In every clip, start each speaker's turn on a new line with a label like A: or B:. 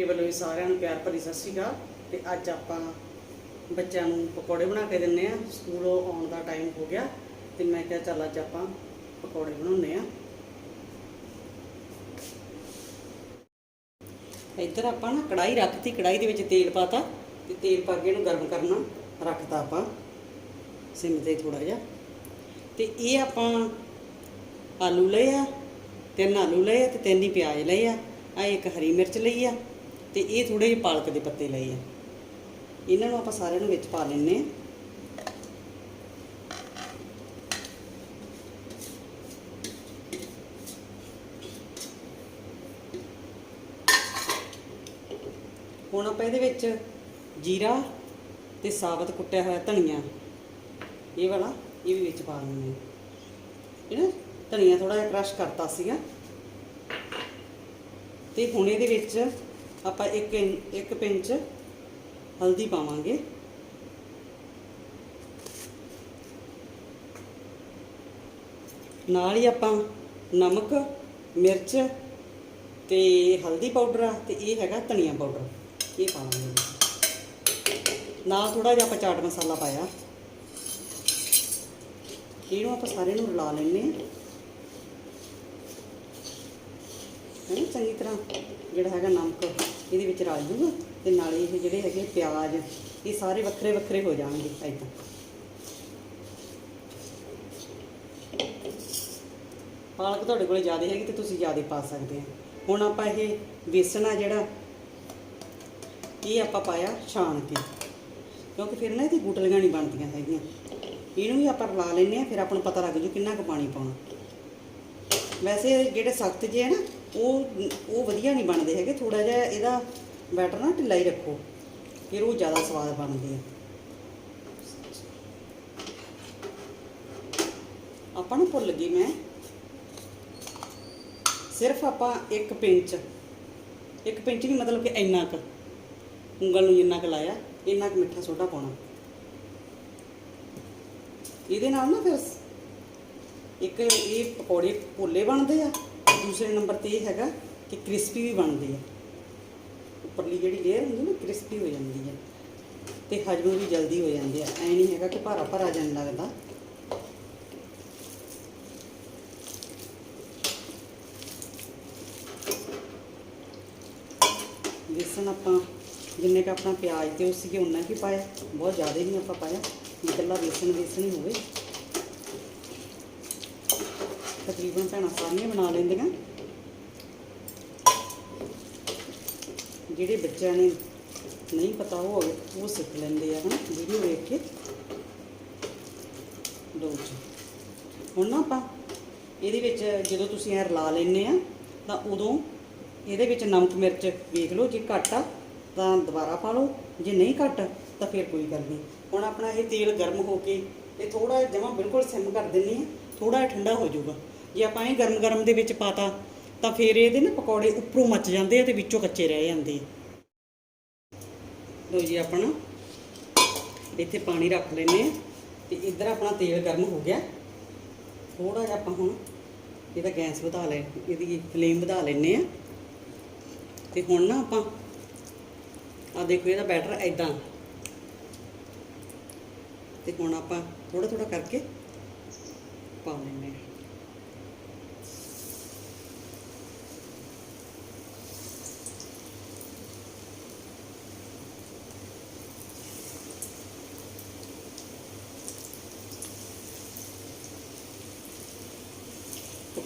A: ਮੇਰੇ ਵੱਲੋਂ ਵੀ ਸਾਰਿਆਂ ਨੂੰ ਪਿਆਰ ਭਰੀ ਸਤਿ ਸ਼੍ਰੀ ਅਕਾਲ ਤੇ ਅੱਜ ਆਪਾਂ ਬੱਚਿਆਂ ਨੂੰ ਪਕੌੜੇ ਬਣਾ ਕੇ ਦਿੰਨੇ ਆ। ਸਕੂਲੋਂ ਆਉਣ ਦਾ ਟਾਈਮ ਹੋ ਗਿਆ ਤੇ ਮੈਂ ਕਿਹਾ ਚੱਲ ਅੱਜ ਆਪਾਂ ਪਕੌੜੇ ਬਣਾਉਨੇ ਆ। ਇੱਧਰ ਆਪਾਂ ਨਾ ਕੜਾਈ ਰੱਖਤੀ ਕੜਾਈ ਦੇ ਵਿੱਚ ਤੇਲ ਪਾਤਾ ਤੇ ਤੇਲ ਪਾ ਕੇ ਇਹਨੂੰ ਗਰਮ ਕਰਨਾ, ਰੱਖਤਾ ਆਪਾਂ, ਸਿਮ ਤੇ ਥੋੜਾ ਜਿਹਾ। ਤੇ ਇਹ ਆਪਾਂ ਆਲੂ ਲਏ ਆ, ਤਿੰਨ ਆਲੂ ਲਏ ਆ ਤੇ ਤਿੰਨ ਹੀ ਪਿਆਜ਼ ਲਏ ਆ। ਆ ਇੱਕ ਹਰੀ ਮਿਰਚ ਲਈ ਆ ਤੇ ਇਹ ਥੋੜੇ ਜਿਹੇ ਪਾਲਕ ਦੇ ਪੱਤੇ ਲਏ ਆ। ਇਹਨਾਂ ਨੂੰ ਆਪਾਂ ਸਾਰਿਆਂ ਨੂੰ ਵਿੱਚ ਪਾ ਲੈਣੇ ਆ ਹੁਣ ਆਪਾਂ ਇਹਦੇ ਵਿੱਚ ਜੀਰਾ ਤੇ ਸਾਬਤ ਕੁੱਟਿਆ ਹੋਇਆ ਧਨੀਆ। ਇਹ ਵਾਲਾ, ਇਹ ਵੀ ਵਿੱਚ ਪਾ ਦਿੰਦੇ ਆ ਇਹ ਨਾ ਧਨੀਆ ਥੋੜਾ ਜਿਹਾ ਕ੍ਰਸ਼ ਕਰਤਾ ਸੀਗਾ। ਤੇ ਹੁਣ ਇਹਦੇ ਵਿੱਚ ਆਪਾਂ ਇੱਕ ਇੰ- ਇੱਕ ਪਿੰਚ ਹਲਦੀ ਪਾਵਾਂਗੇ। ਨਾਲ ਹੀ ਆਪਾਂ ਨਮਕ, ਮਿਰਚ ਤੇ ਹਲਦੀ ਪਾਊਡਰ ਆ, ਤੇ ਇਹ ਹੈਗਾ ਧਨੀਆ ਪਾਊਡਰ। ਇਹ ਪਾਵਾਂਗੇ। ਨਾਲ ਥੋੜਾ ਜਿਹਾ ਆਪਾਂ ਚਾਟ ਮਸਾਲਾ ਪਾਇਆ। ਇਹਨੂੰ ਆਪਾਂ ਸਾਰੇ ਨੂੰ ਰਲਾ ਲੈਣੇ ਆ ਹੈ ਚੰਗੀ ਤਰ੍ਹਾਂ ਜਿਹੜਾ ਹੈਗਾ ਨਮਕ ਇਹਦੇ ਵਿੱਚ ਰਲ ਜੂਗਾ ਤੇ ਨਾਲੇ ਇਹ ਜਿਹੜੇ ਹੈਗੇ ਪਿਆਜ਼, ਇਹ ਸਾਰੇ ਵੱਖਰੇ ਵੱਖਰੇ ਹੋ ਜਾਣਗੇ ਐਦਾਂ ਪਾਲਕ ਤੁਹਾਡੇ ਕੋਲ ਜ਼ਿਆਦਾ ਹੈਗੀ ਤੇ ਤੁਸੀਂ ਜ਼ਿਆਦਾ ਪਾ ਸਕਦੇ ਆ ਹੁਣ ਆਪਾਂ ਇਹ ਬੇਸਣ ਆ ਜਿਹੜਾ, ਇਹ ਆਪਾਂ ਪਾਇਆ ਛਾਣ ਕੇ। ਕਿਉਂਕਿ ਫਿਰ ਨਾ ਇਹਦੀ ਗੁਟਲੀਆਂ ਨਹੀਂ ਬਣਦੀਆਂ ਹੈਗੀਆਂ। ਇਹਨੂੰ ਵੀ ਆਪਾਂ ਰਲਾ ਲੈਨੇ ਆ ਫਿਰ ਆਪਾਂ ਨੂੰ ਪਤਾ ਲੱਗ ਜੂ ਕਿੰਨਾ ਕੁ ਪਾਣੀ ਪਾਉਣਾ। ਵੈਸੇ ਜਿਹੜੇ ਸਖਤ ਜੇ ਹੈ ਨਾ ਉਹ ਉਹ ਵਧੀਆ ਨਹੀਂ ਬਣਦੇ ਹੈਗੇ। ਥੋੜਾ ਜਿਹਾ ਇਹਦਾ ਬੈਟਰ ਨਾ ਢਿੱਲਾ ਹੀ ਰੱਖੋ। ਫਿਰ ਉਹ ਜ਼ਿਆਦਾ ਸਵਾਦ ਬਣਦੇ ਆ। ਆਪਾਂ ਨੂੰ ਭੁੱਲ ਗਈ ਮੈਂ। ਸਿਰਫ ਆਪਾਂ ਇੱਕ ਪਿੰਚ ਇੱਕ ਪਿੰਚ ਨਹੀਂ, ਮਤਲਬ ਕਿ ਇੰਨਾ ਕੁ, ਉਂਗਲ ਨੂੰ ਜਿੰਨਾ ਕੁ ਲਾਇਆ, ਇੰਨਾ ਕੁ ਮਿੱਠਾ ਸੋਡਾ ਪਾਉਣਾ। ਇਹਦੇ ਨਾਲ ਨਾ ਫਿਰ ਇੱਕ ਇਹ ਪਕੌੜੇ ਭੋਲੇ ਬਣਦੇ ਆ। ਦੂਸਰੇ ਨੰਬਰ ਤੇ ਇਹ ਹੈਗਾ ਕਿ ਕ੍ਰਿਸਪੀ ਵੀ ਬਣਦੀ ਹੈ। ਉੱਪਰਲੀ ਜਿਹੜੀ ਲੇਅਰ ਹੁੰਦੀ ਨਾ, ਕ੍ਰਿਸਪੀ ਹੋ ਜਾਂਦੀ ਹੈ ਤੇ ਹਜਮ ਵੀ ਜਲਦੀ ਹੋ ਜਾਂਦੇ ਆ ਐ ਨਹੀਂ ਹੈਗਾ ਕਿ ਭਾਰਾ ਭਾਰਾ ਜਾਣ ਲੱਗਦਾ। ਬੇਸਣ ਆਪਾਂ ਜਿੰਨੇ ਕ ਆਪਣਾ ਪਿਆਜ਼ ਤੇ ਉਹ ਉਨਾ ਹੀ ਪਾਇਆ। ਬਹੁਤ ਜ਼ਿਆਦਾ ਨਹੀਂ ਆਪਾਂ ਪਾਇਆ। ਇਕੱਲਾ ਬੇਸਣ ਬੇਸਣ ਹੀ ਹੋਵੇ। ਤਕਰੀਬਨ ਭੈਣਾਂ ਸਾਰੀਆਂ ਬਣਾ ਲੈਂਦੀਆਂ। ਜਿਹੜੇ ਬੱਚਿਆਂ ਨੇ ਨਹੀਂ ਪਤਾ ਉਹ ਉਹ ਸਿੱਖ ਲੈਂਦੇ ਆ, ਹਨਾ? ਵੀਡੀਓ ਵੇਖ ਕੇ। ਲਓ ਜੀ। ਹੁਣ ਨਾ ਆਪਾਂ ਇਹਦੇ ਵਿੱਚ ਜਦੋਂ ਤੁਸੀਂ ਇਹ ਰਲਾ ਲੈਨੇ ਆ, ਤਾਂ ਉਦੋਂ ਇਹਦੇ ਵਿੱਚ ਨਮਕ ਮਿਰਚ ਵੇਖ ਲਓ, ਜੇ ਘੱਟ ਆ, ਤਾਂ ਦੁਬਾਰਾ ਪਾ ਲਓ। ਜੇ ਨਹੀਂ ਘੱਟ, ਤਾਂ ਫਿਰ ਕੋਈ ਗੱਲ ਨਹੀਂ। ਹੁਣ ਆਪਣਾ ਇਹ ਤੇਲ ਗਰਮ ਹੋ ਕੇ ਇਹ ਥੋੜਾ ਜਮਾ ਬਿਲਕੁਲ ਸਿਮ ਕਰ ਦਿੰਨੀ ਆ ਥੋੜਾ ਠੰਡਾ ਹੋ ਜਾਊਗਾ। ਜੇ ਆਪਾਂ ਇਹ ਗਰਮ ਗਰਮ ਦੇ ਵਿੱਚ ਪਾਤਾ, ਤਾਂ ਫਿਰ ਇਹਦੇ ਨਾ ਪਕੌੜੇ ਉੱਪਰੋਂ ਮੱਚ ਜਾਂਦੇ ਆ ਤੇ ਵਿੱਚੋਂ ਕੱਚੇ ਰਹਿ ਜਾਂਦੇ ਆ। ਲਓ ਜੀ ਆਪਣਾ, ਇੱਥੇ ਪਾਣੀ ਰੱਖ ਲੈਨੇ ਆ ਤੇ ਇੱਧਰ ਆਪਣਾ ਤੇਲ ਗਰਮ ਹੋ ਗਿਆ। ਥੋੜਾ ਜਿਹਾ ਆਪਾਂ ਹੁਣ ਇਹਦਾ ਗੈਸ ਵਧਾ ਲੈ, ਇਹਦੀ ਫਲੇਮ ਵਧਾ ਲੈਨੇ ਆ। ਤੇ ਹੁਣ ਨਾ ਆਪਾਂ ਆ ਦੇਖੋ ਇਹਦਾ ਬੈਟਰ ਐਦਾਂ ਤੇ ਹੁਣ ਆਪਾਂ ਥੋੜਾ ਥੋੜਾ ਕਰਕੇ ਪਾ ਲੈਨੇ ਆ।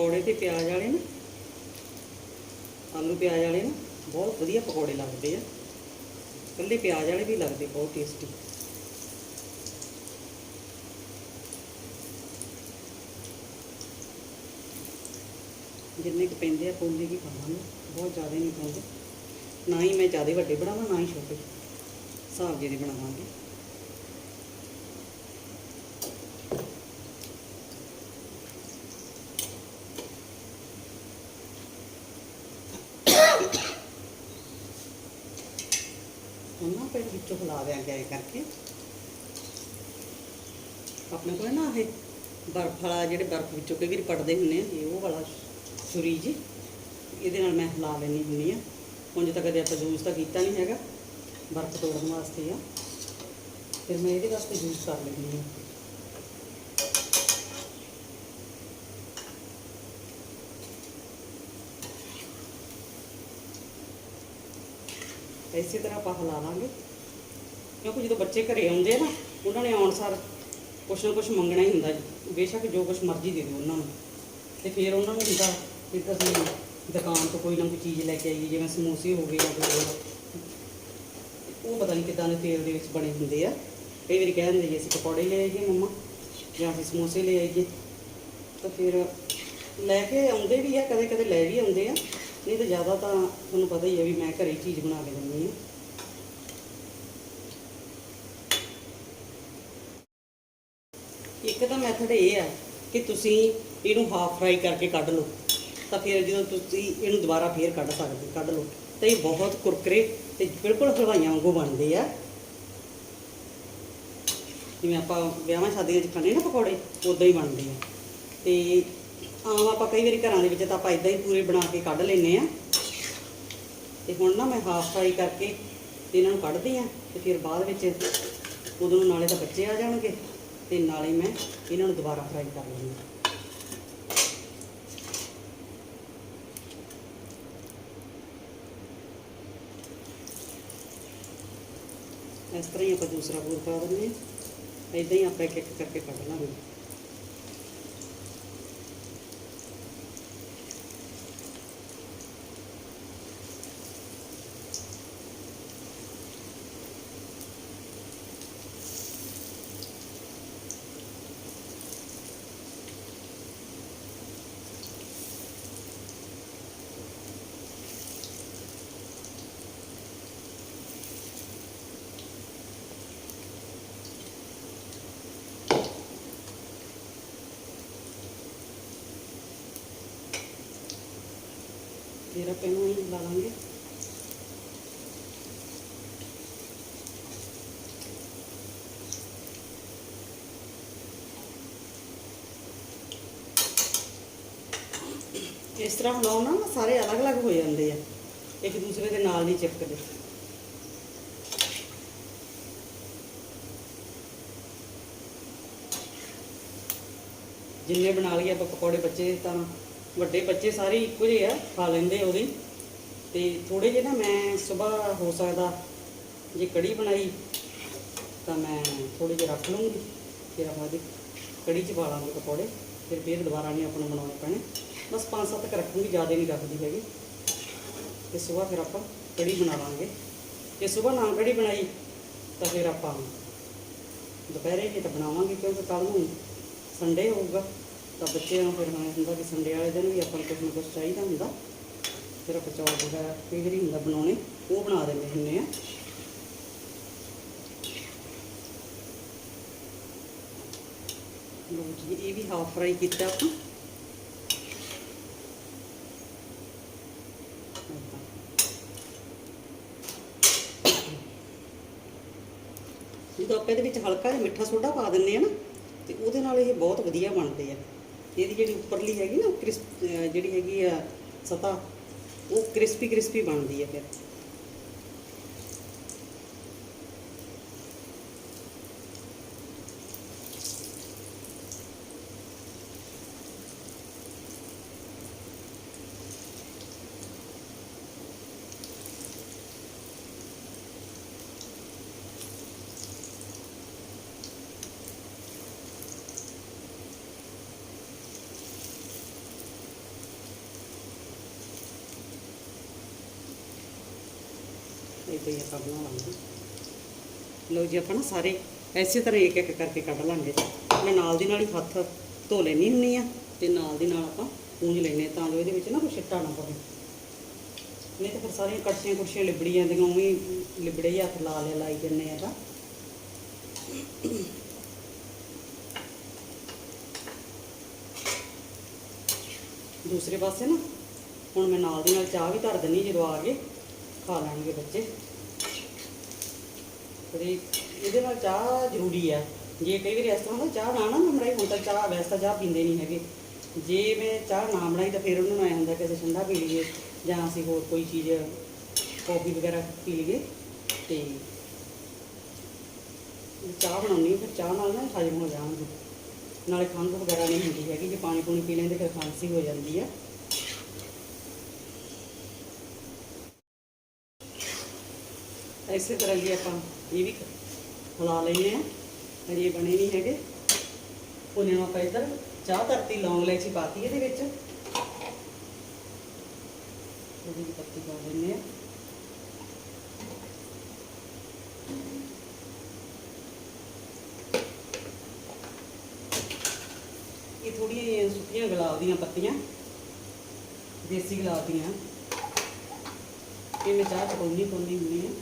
A: ਪਕੌੜੇ ਤੇ ਪਿਆਜ਼ ਵਾਲੇ ਨਾ, ਆਲੂ ਪਿਆਜ਼ ਵਾਲੇ ਨਾ, ਬਹੁਤ ਵਧੀਆ ਪਕੌੜੇ ਲੱਗਦੇ ਆ। ਇਕੱਲੇ ਪਿਆਜ਼ ਵਾਲੇ ਵੀ ਲੱਗਦੇ, ਬਹੁਤ ਟੇਸਟੀ ਜਿੰਨੇ ਕੁ ਪੈਂਦੇ ਆ ਪੋਲੇ ਵੀ ਪਾਵਾਂਗੇ ਬਹੁਤ ਜ਼ਿਆਦਾ ਨਹੀਂ ਪਾਉਂਦੇ ਨਾ ਹੀ ਮੈਂ ਜ਼ਿਆਦਾ ਵੱਡੇ ਬਣਾਵਾਂ, ਨਾ ਹੀ ਛੋਟੇ। ਹਿਸਾਬ ਜਿਹੇ ਦੇ ਬਣਾਵਾਂਗੇ ਹੁਣ ਨਾ ਫਿਰ ਵਿੱਚੋਂ ਹਿਲਾ ਦਿਆਂਗੇ ਐਂ ਕਰਕੇ। ਆਪਣੇ ਕੋਲ ਨਾ ਇਹ ਬਰਫ ਵਾਲਾ ਜਿਹੜੇ ਬਰਫ ਵਿੱਚੋਂ ਕਈ ਵਾਰੀ ਪੜਦੇ ਹੁੰਦੇ ਆ ਉਹ ਵਾਲਾ ਛੁਰੀ ਜੀ, ਇਹਦੇ ਨਾਲ ਮੈਂ ਹਿਲਾ ਲੈਣੀ ਹੁੰਦੀ ਆ। ਉਂਝ ਤਾਂ ਕਦੇ ਆਪਾਂ ਜੂਸ ਤਾਂ ਕੀਤਾ ਨਹੀਂ ਹੈਗਾ, ਬਰਫ਼ ਤੋੜਨ ਵਾਸਤੇ ਆ। ਫਿਰ ਮੈਂ ਇਹਦੇ ਵਾਸਤੇ ਜੂਸ ਕਰ ਲੈਂਦੀ ਹਾਂ ਇਸੇ ਤਰ੍ਹਾਂ ਆਪਾਂ ਹਿਲਾ ਲਾਂਗੇ। ਕਿਉਂਕਿ ਜਦੋਂ ਬੱਚੇ ਘਰੇ ਆਉਂਦੇ ਆ ਨਾ, ਉਹਨਾਂ ਨੇ ਆਉਣ ਸਾਰ ਕੁਛ ਨਾ ਕੁਛ ਮੰਗਣਾ ਹੀ ਹੁੰਦਾ ਜੀ। ਬੇਸ਼ੱਕ ਜੋ ਕੁਛ ਮਰਜ਼ੀ ਦੇ ਦਿਓ ਉਹਨਾਂ ਨੂੰ। ਤੇ ਫਿਰ ਉਹਨਾਂ ਨੂੰ ਹੁੰਦਾ ਕਿ ਅਸੀਂ ਦੁਕਾਨ ਤੋਂ ਕੋਈ ਨਾ ਕੋਈ ਚੀਜ਼ ਲੈ ਕੇ ਆਈਏ, ਜਿਵੇਂ ਸਮੋਸੇ ਹੋ ਗਏ ਜਾਂ ਕੋਈ ਹੋਰ। ਉਹ ਪਤਾ ਨਹੀਂ ਕਿੱਦਾਂ ਦੇ ਤੇਲ ਦੇ ਵਿੱਚ ਬਣੇ ਹੁੰਦੇ ਆ। ਕਈ ਵਾਰੀ ਕਹਿ ਦਿੰਦੇ ਜੀ, ਅਸੀਂ ਪਕੌੜੇ ਲੈ ਆਈਏ ਮੰਮਾ, ਜਾਂ ਅਸੀਂ ਸਮੋਸੇ ਲੈ ਆਈਏ। ਤਾਂ ਫਿਰ ਲੈ ਕੇ ਆਉਂਦੇ ਵੀ ਆ ਕਦੇ ਕਦੇ ਲੈ ਵੀ ਆਉਂਦੇ ਆ। ਨਹੀਂ ਤਾਂ ਜ਼ਿਆਦਾ ਤਾਂ ਤੁਹਾਨੂੰ ਪਤਾ ਹੀ ਹੈ ਵੀ ਮੈਂ ਘਰੇ ਹੀ ਚੀਜ਼ ਬਣਾ ਕੇ ਦਿੰਦੀ ਆ। ਇੱਕ ਤਾਂ ਮੈਥਡ ਇਹ ਹੈ ਕਿ ਤੁਸੀਂ ਇਹਨੂੰ ਹਾਫ ਫਰਾਈ ਕਰਕੇ ਕੱਢ ਲਓ। ਤਾਂ ਫਿਰ ਜਦੋਂ ਤੁਸੀਂ ਇਹਨੂੰ ਦੁਬਾਰਾ ਫੇਰ ਕੱਢ ਸਕਦੇ, ਕੱਢ ਲਓ। ਤਾਂ ਇਹ ਬਹੁਤ ਕੁਰਕਰੇ ਤੇ ਬਿਲਕੁਲ ਹਲਵਾਈਆਂ ਵਾਂਗੂ ਬਣਦੇ ਆ। ਜਿਵੇਂ ਆਪਾਂ ਵਿਆਹਾਂ ਸ਼ਾਦੀਆਂ 'ਚ ਖਾਂਦੇ ਨਾ ਪਕੌੜੇ, ਉਦਾਂ ਹੀ ਬਣਦੇ ਆ। ਤੇ ਆਮ ਆਪਾਂ ਕਈ ਵਾਰੀ ਘਰਾਂ ਦੇ ਵਿੱਚ ਤਾਂ ਆਪਾਂ ਇਦਾਂ ਹੀ ਪੂਰੇ ਬਣਾ ਕੇ ਕੱਢ ਲੈਨੇ ਆ। ਤੇ ਹੁਣ ਨਾ ਮੈਂ ਹਾਫ ਫਰਾਈ ਕਰਕੇ ਤੇ ਇਹਨਾਂ ਨੂੰ ਕੱਢਦੀ ਆ ਤੇ ਫਿਰ ਬਾਅਦ ਵਿੱਚ ਉਦੋਂ ਨਾਲੇ ਤਾਂ ਬੱਚੇ ਆ ਜਾਣਗੇ। ਤੇ ਨਾਲੇ ਮੈਂ ਇਹਨਾਂ ਨੂੰ ਦੁਬਾਰਾ ਫਰਾਈ ਕਰ ਲੈਂਦੀ ਹਾਂ। ਇਸ ਤਰ੍ਹਾਂ ਹੀ ਆਪਾਂ ਦੂਸਰਾ ਬੂਰ ਪਾ ਦਿੰਦੇ ਹਾਂ। ਇਦਾਂ ਹੀ ਆਪਾਂ ਇੱਕ ਇੱਕ ਕਰਕੇ ਕੱਢ ਲਾਂਗੇ। ਫਿਰ ਆਪਾਂ ਇਹਨੂੰ ਹੀ ਲਾ ਲਾਂਗੇ। ਇਸ ਤਰ੍ਹਾਂ ਬਣਾਓ ਨਾ, ਸਾਰੇ ਅਲੱਗ-ਅਲੱਗ ਹੋ ਜਾਂਦੇ ਆ। ਇੱਕ ਦੂਸਰੇ ਦੇ ਨਾਲ ਨਹੀਂ ਚਿਪਕਦੇ। ਜਿੰਨੇ ਬਣਾ ਲਈਏ ਆਪਾਂ ਪਕੌੜੇ ਬੱਚੇ ਤਾਂ ਵੱਡੇ ਬੱਚੇ ਸਾਰੇ ਇੱਕੋ ਜਿਹੇ ਆ, ਖਾ ਲੈਂਦੇ ਉਹਦੀ। ਤੇ ਥੋੜੇ ਜਿਹੇ ਨਾ ਮੈਂ ਸਵੇਰ ਹੋ ਸਕਦਾ, ਜੇ ਕੜੀ ਬਣਾਈ, ਤਾਂ ਮੈਂ ਥੋੜੇ ਜਿਹੇ ਰੱਖ ਲੂੰਗੀ। ਫਿਰ ਆਪਾਂ ਉਹਦੀ ਕੜੀ ਚ ਪਾ ਲਾਂਗੇ ਪਕੌੜੇ, ਫਿਰ ਫੇਰ ਦੁਬਾਰਾ ਨਹੀਂ ਆਪਾਂ ਨੂੰ ਬਣਾਉਣੇ ਪੈਣੇ। ਬਸ ਪੰਜ ਸੱਤ ਕੁ ਰੱਖੂੰਗੀ, ਜ਼ਿਆਦਾ ਨਹੀਂ ਰੱਖਦੀ ਹੈਗੀ। ਤੇ ਸਵੇਰ ਫਿਰ ਆਪਾਂ ਕੜੀ ਬਣਾ ਲਾਂਗੇ। ਜੇ ਸਵੇਰ ਨਾ ਕੜੀ ਬਣਾਈ, ਤਾਂ ਫਿਰ ਆਪਾਂ ਦੁਪਹਿਰੇ ਹੀ ਤਾਂ ਬਣਾਵਾਂਗੇ, ਕਿਉਂਕਿ ਕੱਲ ਨੂੰ ਸੰਡੇ ਹੋਊਗਾ। ਤਾਂ ਬੱਚਿਆਂ ਨੂੰ ਫਿਰ ਮੈਂ ਹੁੰਦਾ ਕਿ ਸੰਡੇ ਵਾਲੇ ਦਿਨ ਵੀ ਆਪਾਂ ਨੂੰ ਕੁਛ ਨਾ ਕੁਛ ਚਾਹੀਦਾ ਹੁੰਦਾ। ਫਿਰ ਆਪਾਂ ਚੌਲ ਵਗੈਰਾ ਕਈ ਵਾਰੀ ਹੁੰਦਾ ਬਣਾਉਣੇ, ਉਹ ਬਣਾ ਦਿੰਦੇ ਹੁੰਦੇ ਆ। ਲਓ ਜੀ, ਇਹ ਵੀ ਹਾਫ ਫਰਾਈ ਕੀਤਾ ਆਪਾਂ। ਜਦੋਂ ਆਪਾਂ ਇਹਦੇ ਵਿੱਚ ਹਲਕਾ ਜਿਹਾ ਮਿੱਠਾ ਸੋਡਾ ਪਾ ਦਿੰਦੇ ਆ ਨਾ, ਤੇ ਉਹਦੇ ਨਾਲ ਇਹ ਬਹੁਤ ਵਧੀਆ ਬਣਦੇ ਆ। ਇਹਦੀ ਜਿਹੜੀ ਉੱਪਰਲੀ ਹੈਗੀ ਨਾ ਕ੍ਰਿਸਪ ਜਿਹੜੀ ਹੈਗੀ ਆ ਸਤਾ ਉਹ ਕ੍ਰਿਸਪੀ ਕ੍ਰਿਸਪੀ ਬਣਦੀ ਹੈ ਫਿਰ। ਇਦਾਂ ਹੀ ਆਪਾਂ ਬਣਾ ਲਾਂਗੇ। ਲਓ ਜੀ, ਆਪਾਂ ਨਾ ਸਾਰੇ ਐਸੇ ਤਰ੍ਹਾਂ ਇੱਕ ਇੱਕ ਕਰਕੇ ਕੱਢ ਲਾਂਗੇ। ਮੈਂ ਨਾਲ ਦੀ ਨਾਲ ਹੀ ਹੱਥ ਧੋ ਲੈਣੀ ਹੁੰਨੀ ਆ ਤੇ ਨਾਲ ਦੀ ਨਾਲ ਆਪਾਂ ਪੂੰਝ ਲੈਨੇ ਤਾਂ ਜੋ ਇਹਦੇ ਵਿੱਚ ਨਾ ਕੋਈ ਛਿੱਟਾ ਨਾ ਪਵੇ। ਨਹੀਂ ਤਾਂ ਫਿਰ ਸਾਰੀਆਂ ਕੜਛੀਆਂ ਕੁੜਛੀਆਂ ਲਿਬੜੀ ਜਾਂਦੀਆਂ, ਉਵੇਂ ਲਿਬੜੇ ਹੀ ਹੱਥ ਲਾ ਲਿਆ, ਲਾਈ ਜੰਨੇ ਆ ਤਾਂ। ਦੂਸਰੇ ਪਾਸੇ ਨਾ, ਹੁਣ ਮੈਂ ਨਾਲ ਦੀ ਨਾਲ ਚਾਹ ਵੀ ਧਰ ਦਿੰਨੀ ਜਦੋਂ ਆ ਗਏ। ਖਾ ਲੈਣਗੇ ਬੱਚੇ। ਤੇ ਇਹਦੇ ਨਾਲ ਚਾਹ ਜ਼ਰੂਰੀ ਆ। ਜੇ ਕਈ ਵਾਰੀ ਇਸ ਤਰ੍ਹਾਂ ਦਾ ਚਾਹ ਨਾ ਨਾ ਬਣਾਈ, ਹੁਣ ਤਾਂ ਚਾਹ ਵੈਸੇ ਤਾਂ ਚਾਹ ਪੀਂਦੇ ਨਹੀਂ ਹੈਗੇ। ਜੇ ਮੈਂ ਚਾਹ ਨਾ ਬਣਾਈ ਤਾਂ ਫਿਰ ਉਹਨਾਂ ਨੂੰ ਐ ਹੁੰਦਾ ਕਿ ਅਸੀਂ ਠੰਡਾ ਪੀ ਲਈਏ ਜਾਂ ਅਸੀਂ ਹੋਰ ਕੋਈ ਚੀਜ਼, ਕੌਫੀ ਵਗੈਰਾ ਪੀ ਲਈਏ। ਤੇ ਚਾਹ ਬਣਾਉਣੀ ਫਿਰ ਚਾਹ ਨਾਲ ਨਾ ਹਜਮ ਹੋ ਜਾਣਗੇ। ਨਾਲੇ ਖੰਘ ਵਗੈਰਾ ਨਹੀਂ ਹੁੰਦੀ ਹੈਗੀ, ਜੇ ਪਾਣੀ ਪੂਣੀ ਪੀ ਲੈਂਦੇ ਫਿਰ ਖਾਂਸੀ ਹੋ ਜਾਂਦੀ ਆ। ਇਸੇ ਤਰ੍ਹਾਂ ਜੀ ਆਪਾਂ ਇਹ ਵੀ ਹਿਲਾ ਲੈਨੇ ਆ ਹਜੇ ਇਹ ਬਣੇ ਨਹੀਂ ਹੈਗੇ। ਉਹਨੇ ਨੂੰ ਆਪਾਂ ਇੱਧਰ ਚਾਹ ਧਰਤੀ ਲੌਂਗ ਇਲਾਇਚੀ ਪਾਤੀ ਇਹਦੇ ਵਿੱਚ। ਉਹਦੀ ਪੱਤੀ ਪਾ ਦਿੰਦੇ ਆ ਇਹ ਥੋੜੀਆਂ ਜਿਹੀਆਂ ਸੁੱਕੀਆਂ ਗੁਲਾਬ ਦੀਆਂ ਪੱਤੀਆਂ, ਦੇਸੀ ਗੁਲਾਬ ਦੀਆਂ। ਇਹ ਮੈਂ ਚਾਹ ਚ ਪਾਉਂਦੀ ਹੁੰਦੀ ਹਾਂ।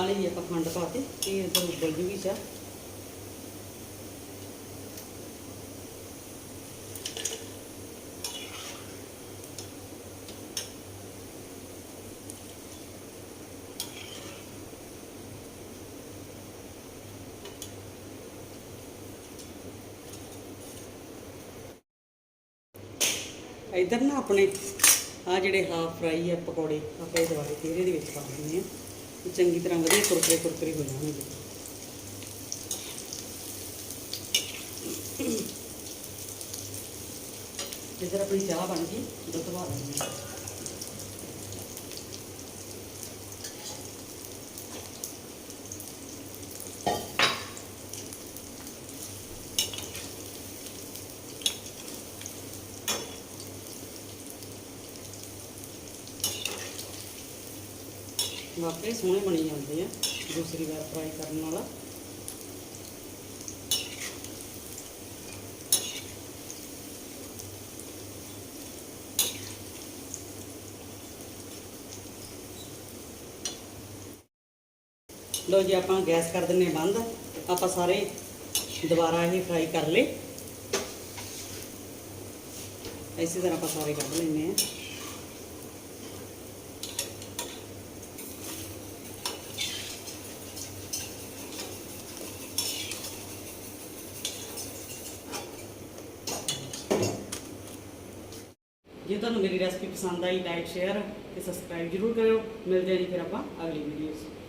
A: ਨਾਲ ਹੀ ਆਪਾਂ ਖੰਡ ਪਾ ਕੇ ਇਹ ਇਧਰ ਉਬਲ ਜੂਗੀ ਚਾਹ। ਇਧਰ ਨਾ ਆਪਣੇ ਆ ਜਿਹੜੇ ਹਾਫ ਫਰਾਈ ਆ ਪਕੌੜੇ, ਆਪਾਂ ਇਹ ਦੁਬਾਰੇ ਫੇਰ ਇਹਦੇ ਵਿੱਚ ਪਾ ਦਿੰਦੇ ਆ ਚੰਗੀ ਤਰ੍ਹਾਂ ਵਧੀਆ ਕੁਰਕਰੇ ਕੁਰਕਰੇ ਹੋ ਜਾਣਗੇ ਇਧਰ ਆਪਣੀ ਚਾਹ ਬਣ ਗਈ, ਦੁੱਧ ਪਾ ਦਿੰਦੇ ਵਾਕਈ ਸੋਹਣੇ ਬਣੀ ਜਾਂਦੇ ਆ ਦੂਸਰੀ ਵਾਰ ਫਰਾਈ ਕਰਨ ਵਾਲਾ ਲਓ ਜੀ ਆਪਾਂ ਗੈਸ ਕਰ ਦਿੰਨੇ ਬੰਦ ਆਪਾਂ ਸਾਰੇ ਦੁਬਾਰਾ ਇਹ ਫਰਾਈ ਕਰ ਲਏ ਇਸੇ ਤਰ੍ਹਾਂ ਆਪਾਂ ਸਾਰੇ ਕੱਢ ਲੈਨੇ ਆ ਤੁਹਾਨੂੰ ਮੇਰੀ ਰੈਸਪੀ ਪਸੰਦ ਆਈ ਲਾਈਕ ਸ਼ੇਅਰ ਤੇ ਸਬਸਕ੍ਰਾਈਬ ਜਰੂਰ ਕਰਿਓ। ਮਿਲਦੇ ਹਾਂ ਜੀ ਫਿਰ ਆਪਾਂ ਅਗਲੀ ਵੀਡੀਓ 'ਚ।